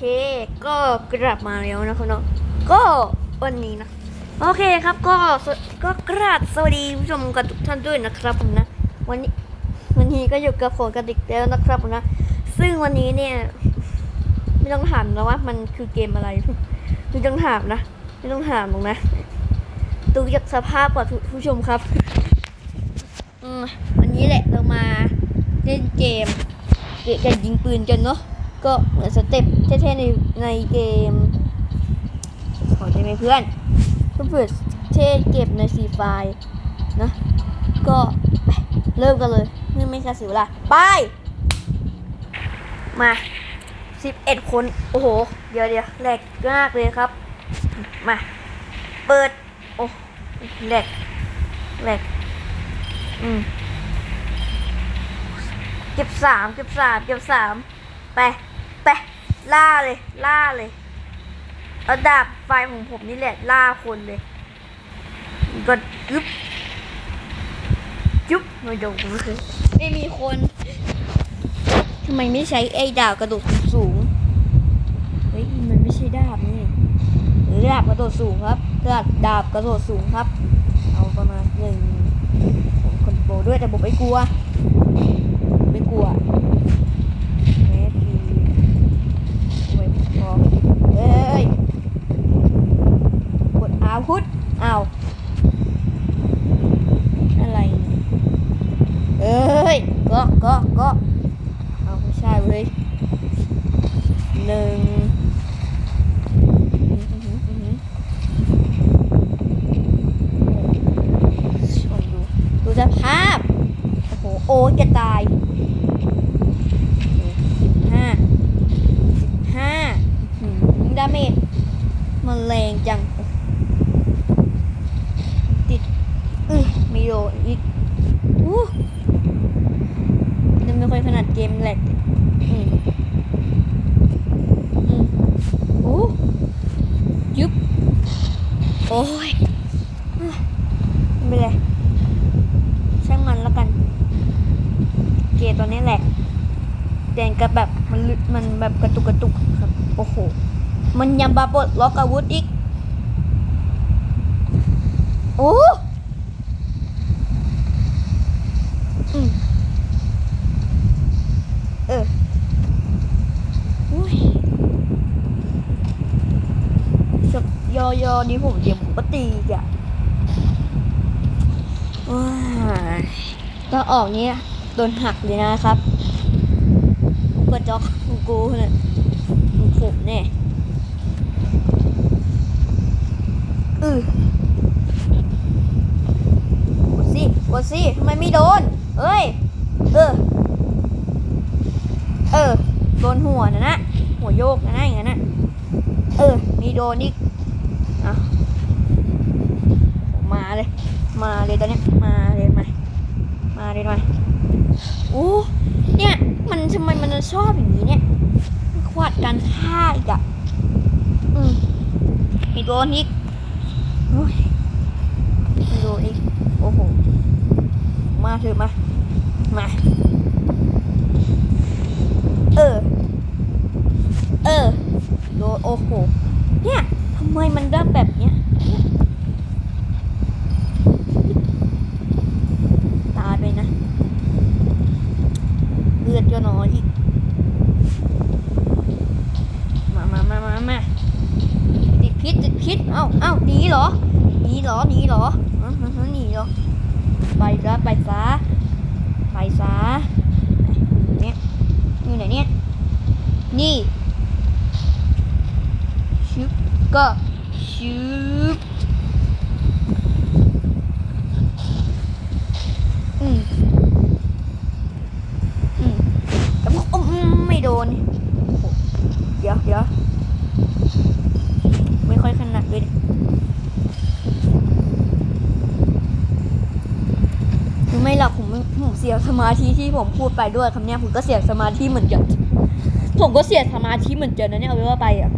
เคก็กลับมาแล้วนะครับเนาะก็วันนี้นะ โอเคครับก็ก็กราบสวัสดีผู้ชมกันทุกท่านด้วยนะครับผมนะ วันนี้วันนี้ก็อยู่กับผมกระดิกแล้วนะครับผมนะ ซึ่งวันนี้เนี่ย ไม่ต้องถามแล้วว่ามันคือเกมอะไร ไม่ต้องถามนะ ไม่ต้องถามหรอกนะดูจากสภาพก่อนผู้ชมครับอืมวันนี้แหละเรามาเล่นเกมเกมยิงปืนกันเนาะ ก็เหมือนสเต็ปเท่ๆในในเกมขอได้ไหมเพื่อนก็เปิดเท่เก็บในซีไฟนะ ก็ไปเริ่มกันเลยเมื่ไม่คาสิวละไป มาสิบเอ็ดคน โอ้โห เดี๋ยวเดี๋ยวแหลกมากเลยครับ มา เปิด โอ้แหลกแหลกอืม เก็บสามเก็บสามเก็บสามไป ล่าเลย ล่าเลยเอาดาบไฟของผมนี่แหละ ล่าคนเลยก็ยึบยุบมาดูไม่เคยไม่มีคนทำไมไม่ใช้ไอ้ดาบกระโดดสูงเฮ้ยมันไม่ใช่ดาบนี่หรือดาบกระโดดสูงครับดาบดาบกระโดดสูงครับ เอาประมาณหนึ่งผมคอนโทรลด้วยแต่ผมไม่กลัว ไม่กลัวแม่พีไว้พอเอ้ย พุทธอ้าวอะไรเนี่ยเอ้ยก็ก็ก็เอาไม่ใช่เว้ยหนึ่งอื้อหืออื้อหือลองดู ดูสภาพ โอ้โห โอ้ยจะตายสิบห้าสิบห้าดาเมจมันแรงจัง ติดอือไม่โดน อีกอู้ยังไม่ค่อยถนัดเกมแหลกอืมอืมอู้ยุบโอ้ยไม่เป็นไรช่างมันแล้วกัน เกตัวนี้แหละแต่ก็แบบมันลึมันแบบกระตุกกระตุกครับ โอ้โห มันยังบาปลดล็อกอาวุธอีก โอ้มเอออุ้ยสับ ยอยอนี่ผมเดี๋ยวผมก็ตีอะว้ายก็ออกเนี้ยโดนหักเลยนะครับกระจอกกูเนี่ยผมเนี่ยอือกดสิกดสิทำไมไม่โดน เอ้ย เออ เออ โดนหัวนะนะ หัวโยกนะนะอย่างนั้นนะเออ มีโดนอีก อะมาเลย มาเลยตอนนี้มาเลยมามาเลยหน่อยโอ้เนี่ยมันทำไมมันชอบอย่างนี้เนี่ยขวาดการฆ่าอีกอะอืมมีโดนอีกโอ้ยมีโดนอีกโอ้โหมาเถอะมามาเออ เออโดนโอ้โหเนี่ย ไมมันได้แบบเนี้ยตายไปนะเลือดก็น้อยอีก มามามามามาติดพิษติดพิษเอ้าเอ้าหนีเหรอหนีเหรอหนีเหรอหนีเหรอไปซะไปซะไปซะไหนเนี่ย อยู่ไหนเนี่ย นี่ ก็ชึบอืมอืมแต่พวกอืมไม่โดนเดี๋ยวเดี๋ยวไม่ค่อยถนัดเลยคือไม่หรอกผมผมเสียสมาธิที่ผมพูดไปด้วยคำเนี้ยผมก็เสียสมาธิเหมือนกันผมก็เสียสมาธิเหมือนกันนะเนี่ยเอาไว้ว่าไปอะ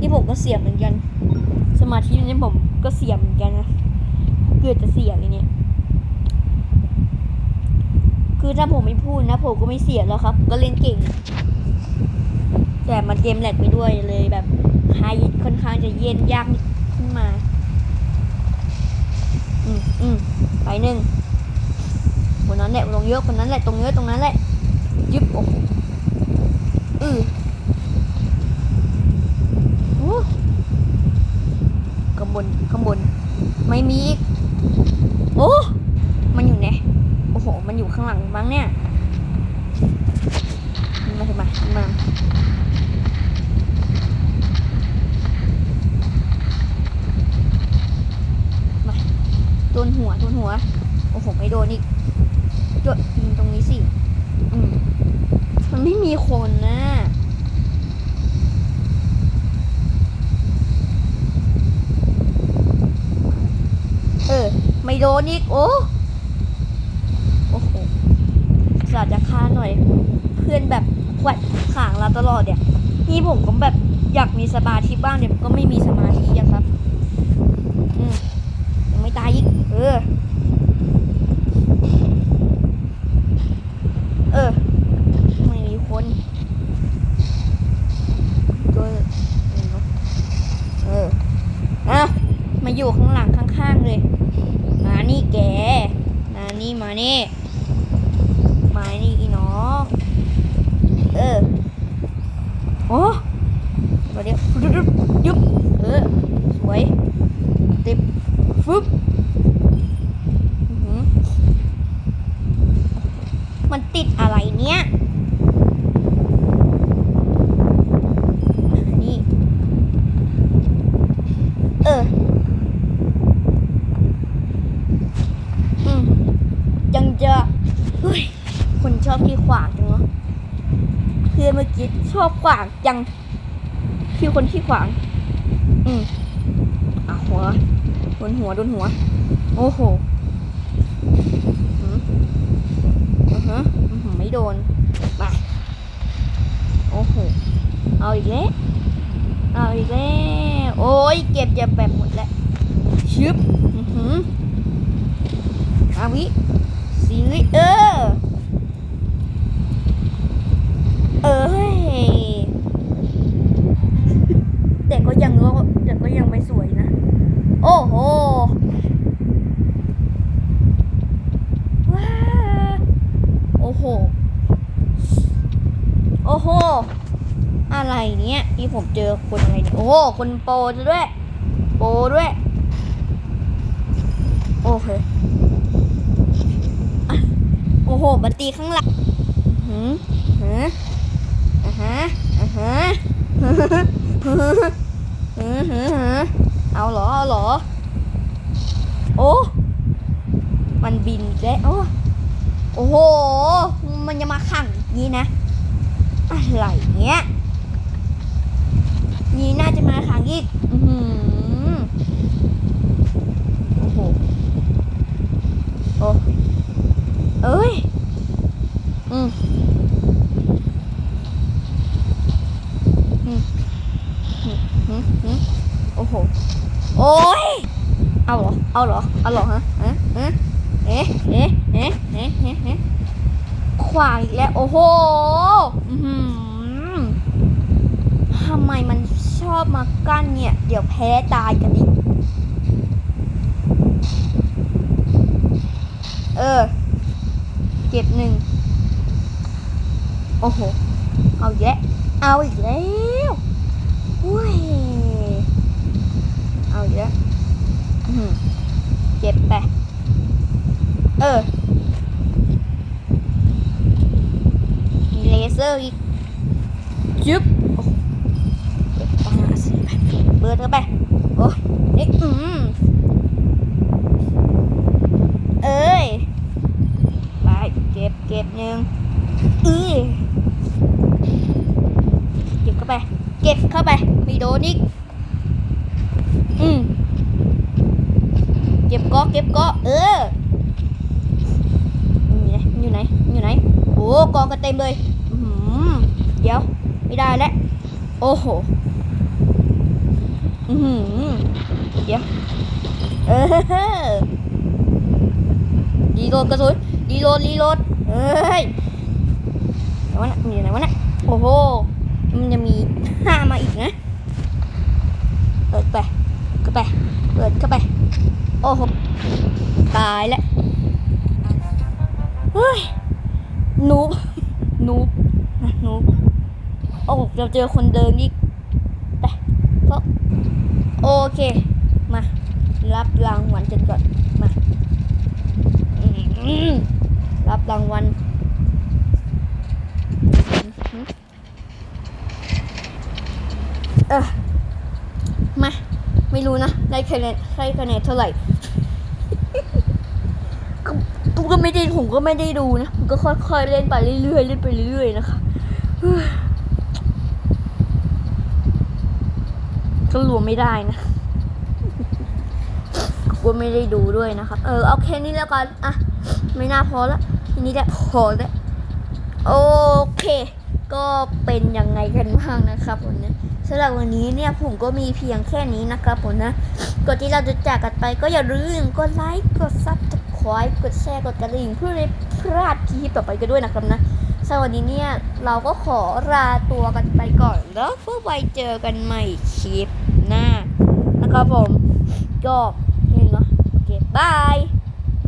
นี่ผมก็เสียเหมือนกัน สมาธินี่ผมก็เสียเหมือนกันนะเกือบจะเสียเลยเนี่ย คือถ้าผมไม่พูดนะ ผมก็ไม่เสียแล้วครับ ก็เล่นเก่ง แต่มันเกมแหลกไปด้วยเลยแบบหายค่อนข้างจะเย็นยากขึ้นมา อืมอืมไปหนึ่งคนนั้นแหละลงเยอะคนนั้นแหละตรงเยอะตรงนั้นแหละยึบโอ้อือโอ้ข้างบ นข้างบน ไม่มีอีกโอ้มันอยู่ไหนโอ้โห มันอยู่ข้างหลังบ้างเนี่ยมาถึงมามันมามาโดนหัวโดนหัว โอ้โห ไม่โดนอีกโดยิงตรงนี้สิ อืมมันไม่มีคนนะ เออ ไม่โด นอีกโอ้โอ้โหสาจจะฆ่าหน่อย เพื่อนแบบขวัดขางเราตลอดเนี่ยนี่ผมก็แบบอยากมีสมาธิบ้างเดี๋ยก็ไม่มีสมาธิอะครับ อืมยังไม่ตายอีก เออ เออ ไม่มีคนตัวเอออะมาอยู่ข้างหลังข้างๆเลย มานี่แก มา ไมานี่มานี่อีน้องเออโอ้มาเดี๋ยวยุบยุบเออสวยเต็มฟึบมันติดอะไรเนี้ย นี่ เออ อืมยังจะเฮ้ย คนชอบที่ขวางจังเนาะเพื่อนเมื่อกี้ชอบ ขวางจังคือคนที่ขวาง อืมอะหัวโดนหัวโดนหัว โอ้โหอืมอือฮะอือหือไม่โดน มา โอ้โห เอาอีกแล้ว เอาอีกแล้ว โอ้ย เก็บจะแบบหมดแล้ว ชึบ อือหืออาวิสีวิเออ เออเฮ้ยแต่ก็ยังก็แต่ก็ยังไม่สวยนะ โอ้โห ว้า โอ้โห โอ้โห อะไรเนี่ยที่ผมเจอคนอะไรเนี่ย โอ้โหคนโปรซะด้วย โปด้วย โอเคโอ้โหบันตีข้างหลังหืมหืมอ่าฮะอ่าฮะหืมหืมหืมเอาเหรอเอาเหรอ โอ้มันบินแล้วโอ้โอ้โห มันจะมาขังอย่างนี้นะ อะไรเนี้ย นี่น่าจะมาขังอีก อือหือโอ้โห โอ้เอ้ยอืมอืมอืมอืมอืมโอ้โห โอ้ย เอาเหรอ เอาเหรอ เอาเหรอฮะฮะฮะเอ๊ะเอ๊ะเอ๊ะเอ๊ะเอ๊ะเอ๊ะขวางอีกแล้ว โอ้โหอือหือทำไมมัน อบมากั้นเนี่ย เดี๋ยวแพ้ตายกันอีก เออ เก็บหนึ่ง โอ้โห เอาแล้วเอาอีกแล้วอุ้ย เอาอีกแล้วอื้อหือเก็บไป เออ มีเลเซอร์อีกจึ๊บโอ้โห เปิดเข้าไป โอ้นี่อืมเอ้ย ไปเก็บเก็บหนึ่งอือเก็บเข้าไป เก็บเข้าไปม่โดนอีกอืมเก็บก็เก็บก็เออ อยู่ไหน อยู่ไหน โอ้กองกันเต็มเลยอือหือเดี๋ยว ไม่ได้แล้ว โอ้โห อือหือเดี๋ยวเออรีโหลดกระสุนรีโหลดรีโหลดเอ้ยไหนวะน่ะมีไหนวะน่ะโอ้โห มันจะมีห้ามาอีกนะ เปิดไปเข้าไป เปิดเข้าไป โอ้โห ตายแล้ว เฮ้ย นูบนูบนูบโอ้เราเจอคนเดินอีก ไปเพราะโอ เค มา รับรางวัลกันก่อน มา รับรางวัลเออมา ไม่รู้นะ ได้คะแนนได้คะแนนเท่าไหร่ ผมก็ไม่ได้ ผมก็ไม่ได้ดูนะ ผมก็ค่อยๆเล่นไปเรื่อยๆ เล่นไปเรื่อยๆ นะคะเฮ้ย ก็รวมไม่ได้นะก็ไม่ได้ดูด้วยนะครับ เออ เอาแค่นี้แล้วกัน อะ ไม่น่าพอละทีนี้แหละพอแล้วโอเค ก็เป็นยังไงกันบ้างนะครับผมนะสำหรับวันนี้เนี่ยผมก็มีเพียงแค่นี้นะครับผมนะก่อนที่เราจะจากกันไปก็อย่าลืมกดไลค์กดซับสไครต์กดแชร์กดกระดิ่งเพื่อไม่พลาดคลิปต่อไปกันด้วยนะครับนะสำหรับวันนี้เนี่ยเราก็ขอลาตัวกันไปก่อนแล้วก็ไว้เจอกันใหม่คลิป นะครับผม ก็นี่เนาะโอเคบาย